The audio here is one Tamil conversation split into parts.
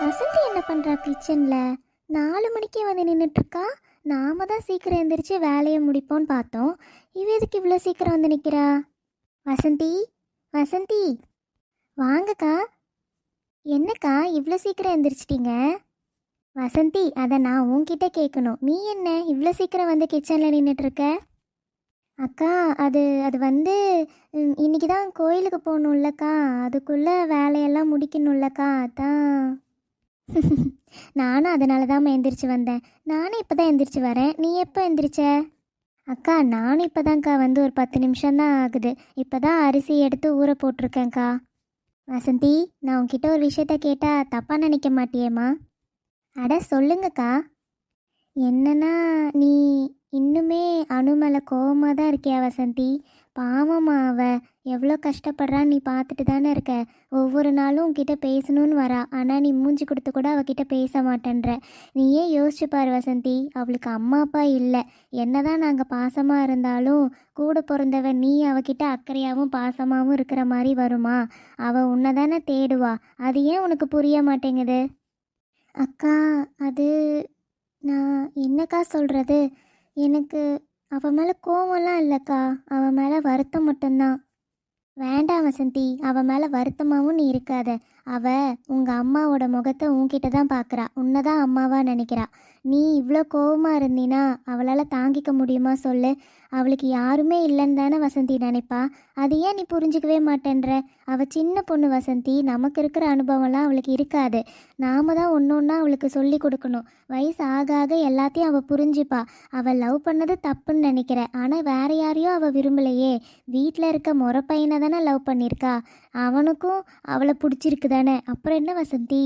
வசந்தி என்ன பண்ணுறா கிச்சனில்? நாலு மணிக்கே வந்து நின்றுட்டுருக்கா நாம தான் சீக்கிரம் எந்திரிச்சு வேலையை முடிப்போம்னு பார்த்தோம். இவ எதுக்கு இவ்வளோ சீக்கிரம் வந்து நிற்கிறா வசந்தி? வசந்தி? வாங்கக்கா. என்னக்கா இவ்வளோ சீக்கிரம் எந்திரிச்சிட்டீங்க? வசந்தி அதை நான் உன்கிட்ட கேட்கணும். நீ என்ன இவ்வளோ சீக்கிரம் வந்து கிச்சனில் நின்றுட்டுருக்க அக்கா அது அது வந்து இன்னைக்கு தான் கோயிலுக்கு போகணும்லக்கா. அதுக்குள்ளே வேலையெல்லாம் முடிக்கணும்லக்கா. அதான். நானும் அதனால தான் எந்திரிச்சு வந்தேன். நானும் இப்போ தான் எந்திரிச்சு வரேன். நீ எப்போ எந்திரிச்ச? அக்கா நானும் இப்போ தான்க்கா வந்து ஒரு பத்து நிமிஷம் தான் ஆகுது. இப்போ தான் அரிசி எடுத்து ஊற போட்டிருக்கேன்க்கா. வசந்தி நான் உன்கிட்ட ஒரு விஷயத்த கேட்டால் தப்பாக நினைக்க மாட்டியேம்மா? அட சொல்லுங்கக்கா. என்னன்னா நீ இன்னுமே அணு மேலே கோவமாக தான் இருக்கியா வசந்தி? பாவம்மா அவ. எவ்வளோ கஷ்டப்படுறான்னு நீ பார்த்துட்டு தானே இருக்க. ஒவ்வொரு நாளும் உன்கிட்ட பேசணும்னு வரா. ஆனால் நீ மூஞ்சி கொடுத்து கூட அவகிட்ட பேச மாட்டேன்ற. நீயே யோசிச்சு பாரு வசந்தி. அவளுக்கு அம்மா அப்பா இல்லை. என்னதான் நாங்கள் பாசமாக இருந்தாலும் கூட பிறந்தவன் நீ அவகிட்ட அக்கறையாகவும் பாசமாகவும் இருக்கிற மாதிரி வருமா? அவள் உன்னை தானே தேடுவா. அது ஏன் உனக்கு புரிய மாட்டேங்குது? அக்கா அது நான் என்னக்கா சொல்கிறது எனக்கு அவன் மேலே கோவம்லாம் இல்லைக்கா. அவன் மேலே வருத்தம் மட்டும்தான். வேண்டாம் வசந்தி அவன் மேலே வருத்தமாகவும் நீ இருக்காத. அவ உங்கள் அம்மாவோட முகத்தை உன்கிட்ட தான் பார்க்குறா உன்னை தான் அம்மாவாக நினைக்கிறா. நீ இவ்வளோ கோவமாக இருந்தினா அவளால் தாங்கிக்க முடியுமா சொல்லு. அவளுக்கு யாருமே இல்லைன்னு தானே வசந்தி நினைப்பா. அது ஏன் நீ புரிஞ்சிக்கவே மாட்டேன்ற? அவள் சின்ன பொண்ணு வசந்தி. நமக்கு இருக்கிற அனுபவம்லாம் அவளுக்கு இருக்காது. நாம தான் ஒன்று ஒன்றா அவளுக்கு சொல்லி கொடுக்கணும். வயசு ஆக ஆக எல்லாத்தையும் அவள் புரிஞ்சுப்பா. அவள் லவ் பண்ணது தப்புன்னு நினைக்கிற ஆனால் வேற யாரையும் அவள் விரும்பலையே. வீட்டில் இருக்க முறை பையனை தானே லவ் பண்ணியிருக்கா. அவனுக்கும் அவளை பிடிச்சிருக்கு தானே. அப்புறம் என்ன வசந்தி?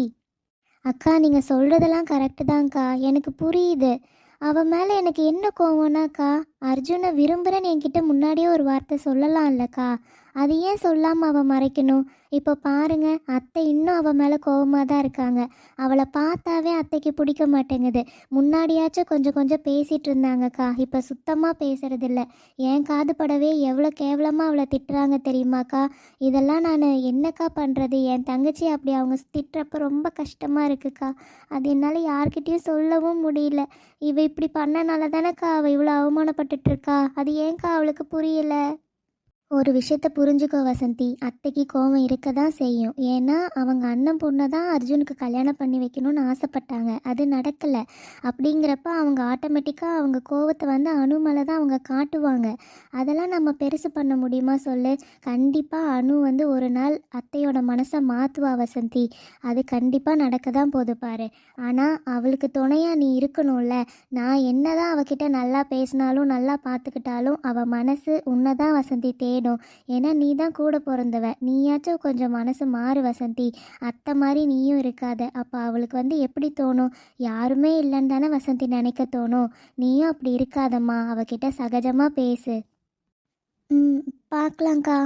அக்கா நீங்கள் சொல்கிறதெல்லாம் கரெக்டு தான்க்கா. எனக்கு புரியுது. அவன் மேலே எனக்கு என்ன கோவம்னாக்கா அர்ஜுனை விரும்புகிறேன்னு என்கிட்ட முன்னாடியே ஒரு வார்த்தை சொல்லலாம் இல்லைக்கா அது ஏன் சொல்லாமல் அவள் மறைக்கணும்? இப்போ பாருங்க அத்தை இன்னும் அவள் மேலே கோபமாக தான் இருக்காங்க. அவளை பார்த்தாவே அத்தைக்கு பிடிக்க மாட்டேங்குது. முன்னாடியாச்சும் கொஞ்சம் கொஞ்சம் பேசிகிட்டு இருந்தாங்கக்கா. இப்போ சுத்தமாக பேசுகிறதில்ல என் காது படவே எவ்வளோ கேவலமாக அவளை திட்டுறாங்க தெரியுமாக்கா? இதெல்லாம் நான் என்னக்கா பண்ணுறது என் தங்கச்சி அப்படி அவங்க திட்டுறப்ப ரொம்ப கஷ்டமாக இருக்குக்கா. அது என்னால் யார்கிட்டயும் சொல்லவும் முடியல. இவ இப்படி பண்ணனால தானேக்கா அவள் இவ்வளோ அவமானப்பட்டுட்டு இருக்கா? அது ஏன்க்கா அவளுக்கு புரியல? ஒரு விஷயத்த புரிஞ்சுக்கோ வசந்தி. அத்தைக்கு கோவம் இருக்க தான் செய்யும். ஏன்னா அவங்க அண்ணன் பொண்ணை தான் அர்ஜுனுக்கு கல்யாணம் பண்ணி வைக்கணும்னு ஆசைப்பட்டாங்க. அது நடக்கலை. அப்படிங்கிறப்ப அவங்க ஆட்டோமேட்டிக்காக அவங்க கோவத்தை வந்து அணு தான் அவங்க காட்டுவாங்க. அதெல்லாம் நம்ம பெருசு பண்ண முடியுமா சொல்லு? கண்டிப்பாக அணு வந்து ஒரு நாள் அத்தையோட மனசை மாற்றுவா வசந்தி. அது கண்டிப்பாக நடக்க தான் போது பாரு. ஆனால் அவளுக்கு துணையாக நீ இருக்கணும்ல. நான் என்னதான் அவகிட்ட நல்லா பேசினாலும் நல்லா பார்த்துக்கிட்டாலும் அவள் மனசு உன்னை தான் வசந்தி தேடும். ஏன்னா நீ தான் கூட பிறந்தவ. நீயாச்சும் கொஞ்சம் மனசு மாறு வசந்தி. அத்தை மாதிரி நீயும் இருக்காத. அப்போ அவளுக்கு வந்து எப்படி தோணும்? யாருமே இல்லைன்னு தானே வசந்தி நினைக்க தோணும். நீயும் அப்படி இருக்காதம்மா. அவகிட்ட சகஜமாக பேசு. ம் பார்க்கலாங்க்கா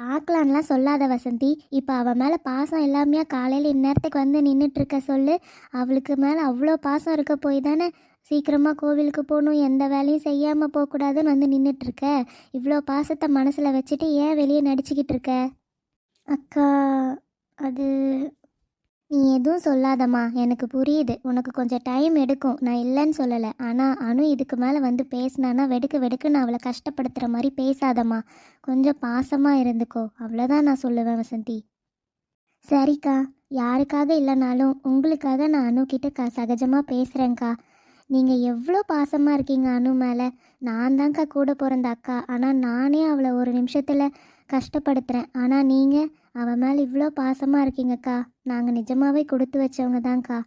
பார்க்கலான்லாம் சொல்லாத வசந்தி. இப்போ அவள் மேலே பாசம் எல்லாமே காலையில் இந்நேரத்துக்கு வந்து நின்றுட்டுருக்க சொல்லு. அவளுக்கு மேலே அவ்வளோ பாசம் இருக்க போய் தானே சீக்கிரமாக கோவிலுக்கு போகணும் எந்த வேலையும் செய்யாமல் போகக்கூடாதுன்னு வந்து நின்றுட்டுருக்க இவ்வளோ பாசத்தை மனசில் வச்சுட்டு ஏன் வெளியே நடிச்சுக்கிட்டு இருக்க அக்கா அது நீ எதுவும் சொல்லாதம்மா. எனக்கு புரியுது. உனக்கு கொஞ்சம் டைம் எடுக்கும். நான் இல்லைன்னு சொல்லலை. ஆனால் அனு இதுக்கு மேலே வந்து பேசினானா வெடுக்கு நான் அவளை கஷ்டப்படுத்துகிற மாதிரி பேசாதம்மா. கொஞ்சம் பாசமாக இருந்துக்கோ. அவ்வளோதான் நான் சொல்லுவேன் வசந்தி. சரிக்கா. யாருக்காக இல்லைனாலும் உங்களுக்காக நான் அனு கிட்ட க சகஜமாக பேசுகிறேங்க்கா நீங்கள் எவ்வளோ பாசமாக இருக்கீங்க அனு மேலே. நான் தான்க்கா கூட பிறந்த அக்கா. ஆனால் நானே அவளை ஒரு நிமிஷத்தில் கஷ்டப்படுத்துகிறேன் ஆனால் நீங்கள் அவன் மேலே இவ்வளோ பாசமாக இருக்கீங்கக்கா. நாங்கள் நிஜமாகவே கொடுத்து வச்சவங்க தான்க்கா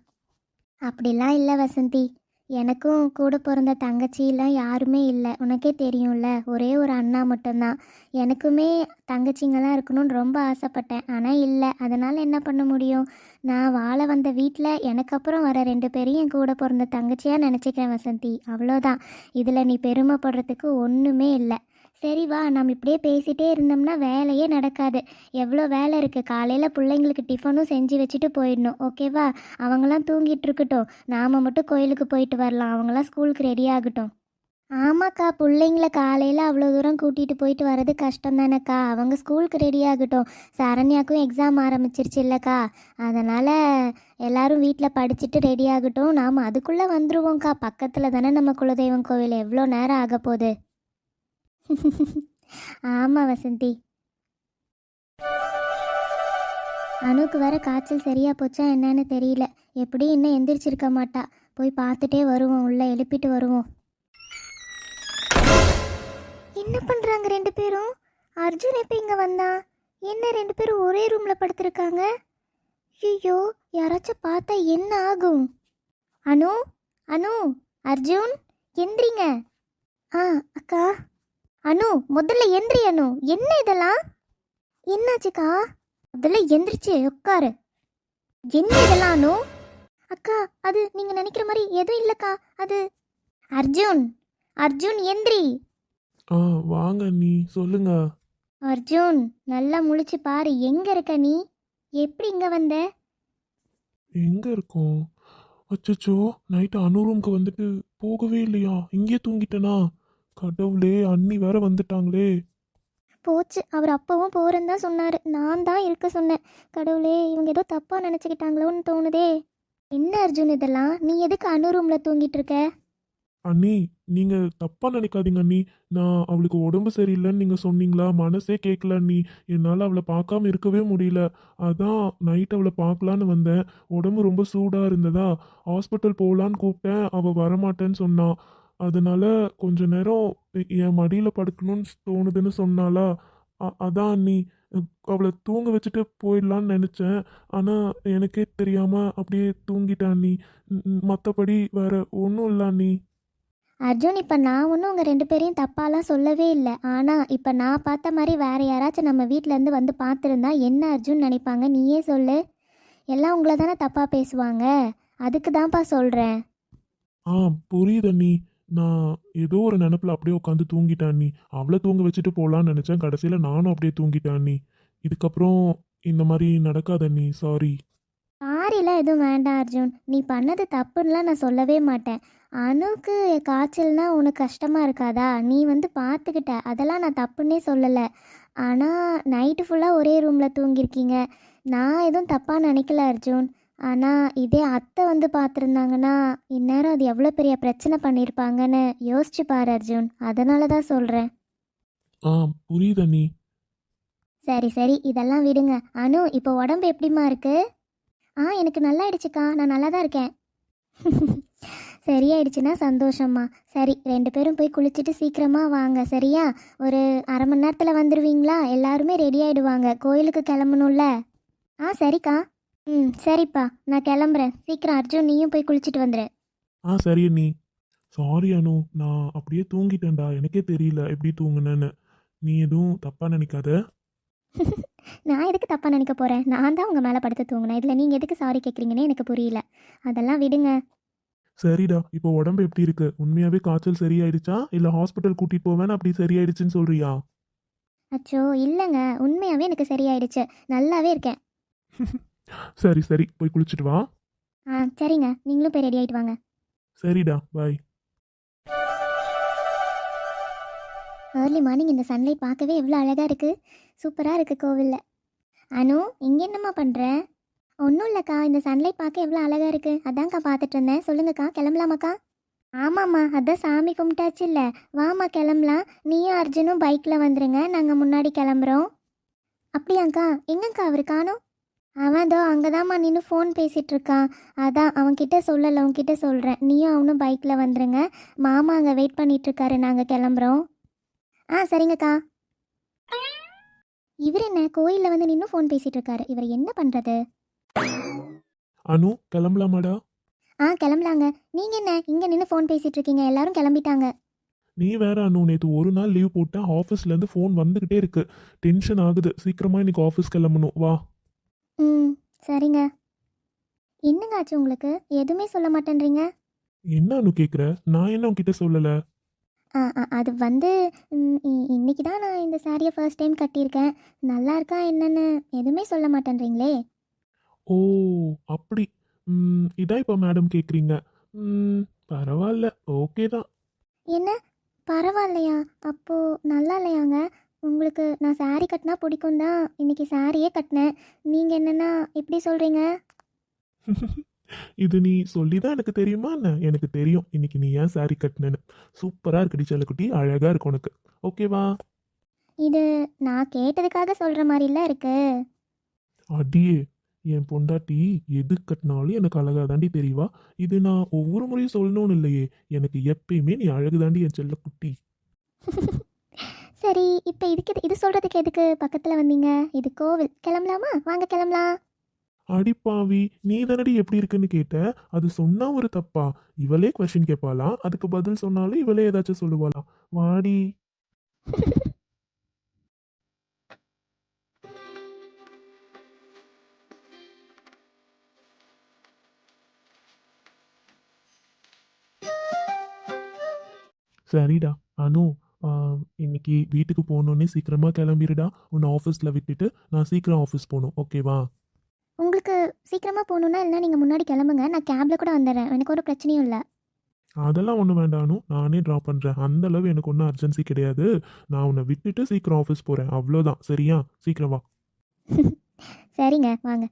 அப்படிலாம் இல்லை வசந்தி. எனக்கும் கூட பிறந்த தங்கச்சிலாம் யாருமே இல்லை. உனக்கே தெரியும்ல ஒரே ஒரு அண்ணா மட்டும்தான். எனக்குமே தங்கச்சிங்கெல்லாம் இருக்கணும்னு ரொம்ப ஆசைப்பட்டேன். ஆனால் இல்லை. அதனால் என்ன பண்ண முடியும்? நான் வாழ வந்த வீட்டில் எனக்கு அப்புறம் வர ரெண்டு பேரையும் என் கூட பிறந்த தங்கச்சியாக நினச்சிக்கிறேன் வசந்தி. அவ்வளோதான். இதில் நீ பெருமைப்படுறதுக்கு ஒன்றுமே இல்லை. சரி வா நம்ம இப்படியே பேசிகிட்டே இருந்தோம்னா வேலையே நடக்காது. எவ்வளோ வேலை இருக்குது காலையில் பிள்ளைங்களுக்கு டிஃபனும் செஞ்சு வச்சுட்டு போயிடணும். ஓகேவா அவங்களாம் தூங்கிட்டு இருக்கட்டும். நாம் மட்டும் கோயிலுக்கு போயிட்டு வரலாம். அவங்களாம் ஸ்கூலுக்கு ரெடி ஆகட்டும். ஆமாக்கா பிள்ளைங்கள காலையில் அவ்வளோ தூரம் கூட்டிகிட்டு போயிட்டு வர்றது கஷ்டம் தானேக்கா அவங்க ஸ்கூலுக்கு ரெடி ஆகட்டும். சரண்யாக்கும் எக்ஸாம் ஆரம்பிச்சிருச்சு இல்லைக்கா. அதனால் எல்லாரும் வீட்டில் படிச்சுட்டு ரெடி ஆகட்டும். நாம் அதுக்குள்ளே வந்துருவோம்க்கா. பக்கத்தில் தானே நம்ம குலதெய்வம் கோவில். எவ்வளோ நேரம் ஆக போகுது ஆமாம் வசந்தி. அணுக்கு வர காய்ச்சல் சரியா போச்சா என்னன்னு தெரியல. எப்படி இன்னும் எந்திரிச்சிருக்க மாட்டா. போய் பார்த்துட்டே வருவோம். உள்ள எழுப்பிட்டு வருவோம். என்ன பண்றாங்க ரெண்டு பேரும்? அர்ஜுன் எப்போ இங்க வந்தான் என்ன ரெண்டு பேரும் ஒரே ரூம்ல படுத்திருக்காங்க? ஐயோ யாராச்சும் பார்த்தா என்ன ஆகும்? அனு அனு அர்ஜுன் எந்திரிங்க. ஆ அக்கா. அனு முதல்ல எந்திரி அனு. என்ன இதெல்லாம்? என்னாச்சுக்கா? முதல்ல எந்திரிச்சு உட்காரு. என்ன இதெல்லாம் அனு? அக்கா அது நீங்க நினைக்கிற மாதிரி எதுவும் இல்லக்கா. அது அர்ஜுன். அர்ஜுன் எந்திரி. ஆ வாங்க நீ சொல்லுங்க. அர்ஜுன் நல்லா முழிச்சு பாரு. எங்க இருக்க நீ? எப்படி இங்க வந்த? எங்க இருக்கோம்? அச்சச்சோ நைட்டு அனு ரூம்க்கு வந்துட்டு போகவே இல்லையா? இங்கே தூங்கிட்டேனா? கடவுளே அண்ணி வேற வந்துட்டாங்களே. போச்சு. அவர் அப்பவும் போறேன்னு தான் சொன்னாரு. நான் தான் இருக்க சொன்னேன். கடவுளே இவங்க ஏதோ தப்பா நினைச்சுக்கிட்டாங்களோன்னு தோணுதே. என்ன அர்ஜுன் இதெல்லாம்? நீ எதுக்கு அனு ரூம்ல தூங்கிட்டு இருக்க? அண்ணி நீங்க தப்பா நினைக்காதீங்க அண்ணி. நான் அவளுக்கு உடம்பு சரியில்லைன்னு நீங்க சொன்னீங்களா? மனசே கேட்கல அண்ணி. என்னால் அவளை பார்க்காம இருக்கவே முடியல. அதான் நைட் அவளை பார்க்கலான்னு வந்தேன். உடம்பு ரொம்ப சூடா இருந்ததா? ஹாஸ்பிட்டல் போகலான்னு கூப்பிட்டேன். அவள் வரமாட்டேன்னு சொன்னா. அதனால கொஞ்ச நேரம் என் மடியில் படுக்கணும்னு தோணுதுன்னு சொன்னாலா அதான் அண்ணி. அவளை தூங்க வச்சுட்டு போயிடலான்னு நினச்சேன். ஆனால் எனக்கே தெரியாமல் அப்படியே தூங்கிட்டேன் அண்ணி. மற்றபடி வேற ஒன்றும் இல்லை அண்ணி. அர்ஜுன் இப்போ நான் ஒன்றும் உங்கள் ரெண்டு பேரையும் தப்பாலாம் சொல்லவே இல்லை. ஆனால் இப்போ நான் பார்த்த மாதிரி வேற யாராச்சும் நம்ம வீட்டிலேருந்து வந்து பார்த்துருந்தா என்ன அர்ஜுன் நினைப்பாங்க? நீயே சொல்லு. எல்லாம் உங்களை தானே தப்பாக பேசுவாங்க. அதுக்கு தான்ப்பா சொல்கிறேன் ஆ புரியுது அண்ணி. நான் ஏதோ ஒரு நினப்பில் அப்படியே உட்காந்து தூங்கிட்டான் நீ அவளை தூங்க வச்சுட்டு போகலான்னு நினச்சேன். கடைசியில் நானும் அப்படியே தூங்கிட்டான் நீ இதுக்கப்புறம் இந்த மாதிரி நடக்காத நீ சாரி சாரிலாம் எதுவும் வேண்டாம் அர்ஜுன். நீ பண்ணது தப்புன்னுலாம் நான் சொல்லவே மாட்டேன். அணுக்கு காய்ச்சல்னா உனக்கு கஷ்டமாக இருக்காதா? நீ வந்து பார்த்துக்கிட்ட அதெல்லாம் நான் தப்புன்னே சொல்லலை. ஆனால் நைட்டு ஃபுல்லாக ஒரே ரூமில் தூங்கியிருக்கீங்க. நான் எதுவும் தப்பாக நினைக்கல அர்ஜுன். ஆனால் இதே அத்தை வந்து பார்த்துருந்தாங்கன்னா இந்நேரம் அது எவ்வளோ பெரிய பிரச்சனை பண்ணியிருப்பாங்கன்னு யோசிச்சு பாரு அர்ஜுன். அதனால தான் சொல்கிறேன் ஆ புரியுது அண்ணி. சரி சரி. இதெல்லாம் விடுங்க. அனு இப்போ உடம்பு எப்படிம்மா இருக்கு? ஆ எனக்கு நல்லாயிடுச்சுக்கா. நான் நல்லா தான் இருக்கேன். சரியாயிடுச்சுன்னா சந்தோஷம்மா. சரி ரெண்டு பேரும் போய் குளிச்சுட்டு சீக்கிரமாக வாங்க சரியா? ஒரு அரை மணி நேரத்தில் வந்துடுவீங்களா எல்லாருமே ரெடி ஆயிடுவாங்க. கோயிலுக்கு கிளம்பணும்ல? ஆ சரிக்கா. ம் சரிப்பா. நான் கிளம்புறேன். சீக்கிரம் அர்ஜுன் நீயும் போய் குளிச்சுட்டு வந்துடு ஆ சரி அண்ணி. சாரி அனு. நான் அப்படியே தூங்கிட்டேன்டா. எனக்கே தெரியல எப்படி தூங்குனேன்னு. நீ எதுவும் தப்பாக நினைக்காத. நான் எதுக்கு தப்பாக நினைக்க போகிறேன் நான் தான் உங்கள் மேலே படுத்து தூங்கினேன். இதில் நீங்கள் எதுக்கு சாரி கேட்குறீங்கன்னு எனக்கு புரியல. அதெல்லாம் விடுங்க. சரிடா. இப்போ உடம்பு எப்படி இருக்கு? உண்மையாவே காய்ச்சல் சரியாயிடுச்சா? இல்லை ஹாஸ்பிட்டல் கூட்டிட்டு போவேன் அப்படி சரியாயிடுச்சுன்னு சொல்றியா? அச்சோ இல்லைங்க. உண்மையாகவே எனக்கு சரியாயிடுச்சு. நல்லாவே இருக்கேன். சரி சரி. போய் குளிச்சுட்டு வா. ஆ சரிங்க. நீங்களும் போய் ரெடி ஆகிட்டு வாங்க. சரிடா. பாய் ஏர்லி மார்னிங் இந்த சன்லைட் பார்க்கவே எவ்வளோ அழகாக இருக்குது சூப்பராக இருக்குது கோவிலில். அனு இங்கே என்னம்மா பண்ணுற ஒன்றும் இல்லைக்கா. இந்த சன்லைட் பார்க்க எவ்வளோ அழகாக இருக்குது அதான்க்கா பார்த்துட்டு இருந்தேன். சொல்லுங்கக்கா. கிளம்பலாமாக்கா? ஆமாம்மா. அதான் சாமி கும்பிட்டாச்சு இல்லை வாம்மா கிளம்பலாம். நீயும் அர்ஜுனும் பைக்கில் வந்துருங்க. நாங்கள் முன்னாடி கிளம்புறோம். அப்படியாங்க்கா எங்கங்க்கா அவர்? காணோம். அவன் தோ அங்கே தான்மா நின்று ஃபோன் பேசிகிட்டு இருக்கான் அதான் அவன்கிட்ட சொல்லலை உன்கிட்ட சொல்கிறேன் நீயும் அவனும் பைக்கில் வந்துருங்க. மாமா அங்கே வெயிட் பண்ணிட்டு இருக்காரு நாங்கள் கிளம்புறோம். ஆ சரிங்கக்கா. இவர் என்ன கோயிலில் வந்து நின்று ஃபோன் பேசிட்டு இருக்காரு இவர் என்ன பண்ணுறது அனு கிளம்பலாமாடா? ஆ கிளம்பலாங்க. நீங்கள் என்ன? இங்கே நின்று ஃபோன் பேசிட்டு இருக்கீங்க எல்லாரும் கிளம்பிட்டாங்க. நீ வேற அனு. நேற்று ஒரு நாள் லீவ் போட்டேன் ஆஃபீஸ்லேருந்து ஃபோன் வந்துக்கிட்டே இருக்கு. டென்ஷன் ஆகுது. சீக்கிரமா இன்னைக்கு ஆஃபீஸ் கிளம்பணும். வா. ம் சரிங்க. என்னங்க ஆச்சு உங்களுக்கு? எதுவுமே சொல்ல மாட்டேன்றீங்க? என்ன அனு கேட்குற நான் என்ன உன்கிட்ட சொல்லலை? ஆ ஆ, அது வந்து ம், இ- இன்னைக்கு தான் நான் இந்த சாரியை ஃபர்ஸ்ட் டைம் கட்டியிருக்கேன். நல்லா இருக்கா என்னன்னு எதுவுமே சொல்ல மாட்டேன்றீங்களே? ஓ அப்படி. ம், இதான் இப்போ மேடம் கேட்குறீங்க பரவாயில்ல ஓகே தான். என்ன? பரவாயில்லையா அப்போது நல்லா இல்லையாங்க? உங்களுக்கு நான் saree கட்டினா பிடிக்கும் தான் இன்னைக்கு சாரியே கட்டினேன். நீங்கள் என்னென்னா இப்படி சொல்கிறீங்க இது நீ சொல்லி தான் எனக்கு தெரியுமா என்ன? எனக்கு தெரியும். இன்னைக்கு நீ ஏன் saree கட்டினேன்னு. சூப்பராக இருக்குடி செல்லக்குட்டி. அழகாக இருக்கு உனக்கு. ஓகேவா இது நான் கேட்டதுக்காக சொல்கிற மாதிரிலாம் இருக்கு. அடியே என் பொண்டாட்டி எது கட்டினாலும் எனக்கு அழகா தாண்டி தெரியவா? இது நான் ஒவ்வொரு முறையும் சொல்லணும்னு இல்லையே. எனக்கு எப்பயுமே நீ அழகு தாண்டி என் செல்லக்குட்டி. சரி இப்போ இதுக்கு இது சொல்கிறதுக்கு எதுக்கு பக்கத்தில் வந்தீங்க? இது கோவில். கிளம்பலாமா? வாங்க கிளம்பலாம். அடிப்பாவி நீ தானடி எப்படி இருக்குன்னு கேட்ட? அது சொன்னா ஒரு தப்பா? இவளே கொஸ்டின் கேட்பாளாம் அதுக்கு பதில் சொன்னாலும் இவளே ஏதாச்சும் சொல்லுவாளாம் வாடி. சரிடா அனு. இன்னைக்கு வீட்டுக்கு போகணுன்னே சீக்கிரமா கிளம்பிடுடா உன்னை ஆஃபீஸில் விட்டுட்டு நான் சீக்கிரம் ஆஃபீஸ் போகணும். ஓகேவா உங்களுக்கு சீக்கிரமாக போகணுன்னா இல்லைனா நீங்கள் முன்னாடி கிளம்புங்க. நான் கேபில் கூட வந்துடுறேன். எனக்கு ஒரு பிரச்சனையும் இல்லை. அதெல்லாம் ஒன்றும் வேண்டானு நானே ட்ராப் பண்ணுறேன் அந்த அளவு எனக்கு ஒன்றும் அர்ஜென்சி கிடையாது. நான் உன்னை விட்டுட்டு சீக்கிரம் ஆஃபீஸ் போகிறேன் அவ்வளோதான் சரியா? சீக்கிரம் வா. சரிங்க. வாங்க.